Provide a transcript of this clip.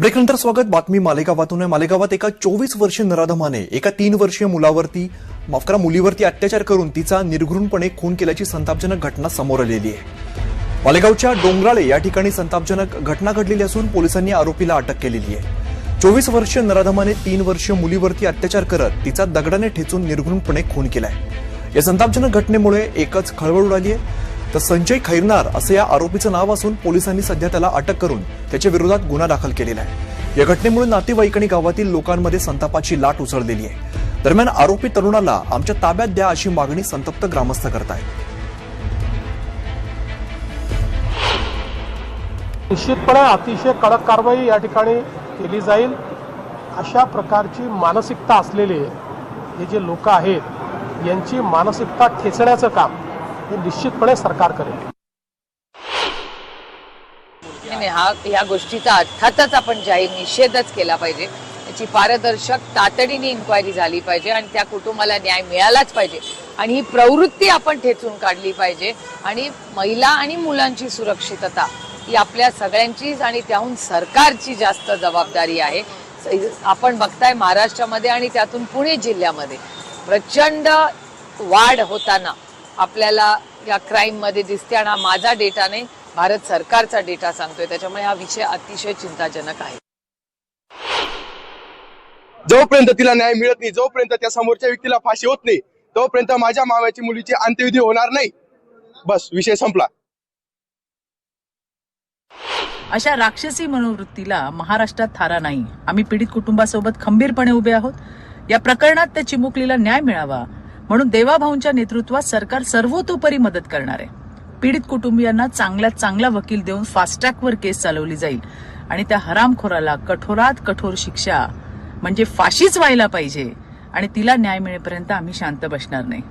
ब्रेकनंतर स्वागत बातमी मालेगावातून आहे. मालेगावात एका चोवीस वर्षीय नराधमाने एका तीन वर्षीय मुलावरती माफ करा मुलीवरती अत्याचार करून तिचा निर्घृणपणे खून केल्याची संतापजनक घटना समोर आलेली आहे. मालेगावच्या डोंगराळे या ठिकाणी संतापजनक घटना घडलेली असून पोलिसांनी आरोपीला अटक केलेली आहे. चोवीस वर्षीय नराधमाने तीन वर्षीय मुलीवरती अत्याचार करत तिचा दगडाने ठेचून निर्घृणपणे खून केलाय. या संतापजनक घटनेमुळे एकच खळबळ उडाली आहे. तर संजय खैरनार असं या आरोपीचं नाव असून पोलिसांनी सध्या त्याला अटक करून त्याच्या विरोधात गुन्हा दाखल केलेला आहे. या घटनेमुळे नातेवाईक आणि गावातील लोकांमध्ये संतापाची लाट उसळलेली आहे. दरम्यान आरोपी तरुणाला आमच्या ताब्यात द्या अशी मागणी संतप्त ग्रामस्थ करतायत. निश्चितपणे अतिशय कडक कारवाई या ठिकाणी केली जाईल. अशा प्रकारची मानसिकता असलेले हे जे लोक आहेत यांची मानसिकता ठेचण्याचं काम हे निश्चितपणे सरकार करेल. हा या गोष्टीचा अर्थातच आपण जाहीर निषेधच केला पाहिजे. याची पारदर्शक तातडीने इन्क्वायरी झाली पाहिजे आणि त्या कुटुंबाला न्याय मिळालाच पाहिजे. आणि ही प्रवृत्ती आपण ठेचून काढली पाहिजे. आणि महिला आणि मुलांची सुरक्षितता ही आपल्या सगळ्यांचीच आणि त्याहून सरकारची जास्त जबाबदारी आहे. आपण बघताय महाराष्ट्रामध्ये आणि त्यातून पुणे जिल्ह्यामध्ये. प्रचंड वाढ होताना आपल्याला या क्राईममध्ये दिसते आणि हा माझा डेटा नाही भारत सरकारचा डेटा सांगतोय. त्याच्यामुळे हा विषय अतिशय चिंताजनक आहे. जोपर्यंत तिला न्याय मिळत नाही जोपर्यंत त्या समोरच्या व्यक्तीला फाशी होत नाही तोपर्यंत माझ्या मामाची मुलीची अंत्यविधी होणार नाही. बस विषय संपला. अशा राक्षसी मनोवृत्तीला महाराष्ट्रात थारा नाही. आम्ही पीडित कुटुंबासोबत खंबीरपणे उभे आहोत. या प्रकरणात त्या चिमुकलीला न्याय मिळावा. म्हणून देवाभाऊंच्या नेतृत्वात सरकार सर्वतोपरी मदत करणार आहे. पीडित कुटुंबियांना चांगल्यात चांगला वकील देऊन फास्ट्रॅकवर केस चालवली जाईल. आणि त्या हरामखोराला कठोरात कठोर शिक्षा म्हणजे फाशीच व्हायला पाहिजे. आणि तिला न्याय मिळेपर्यंत आम्ही शांत बसणार नाही.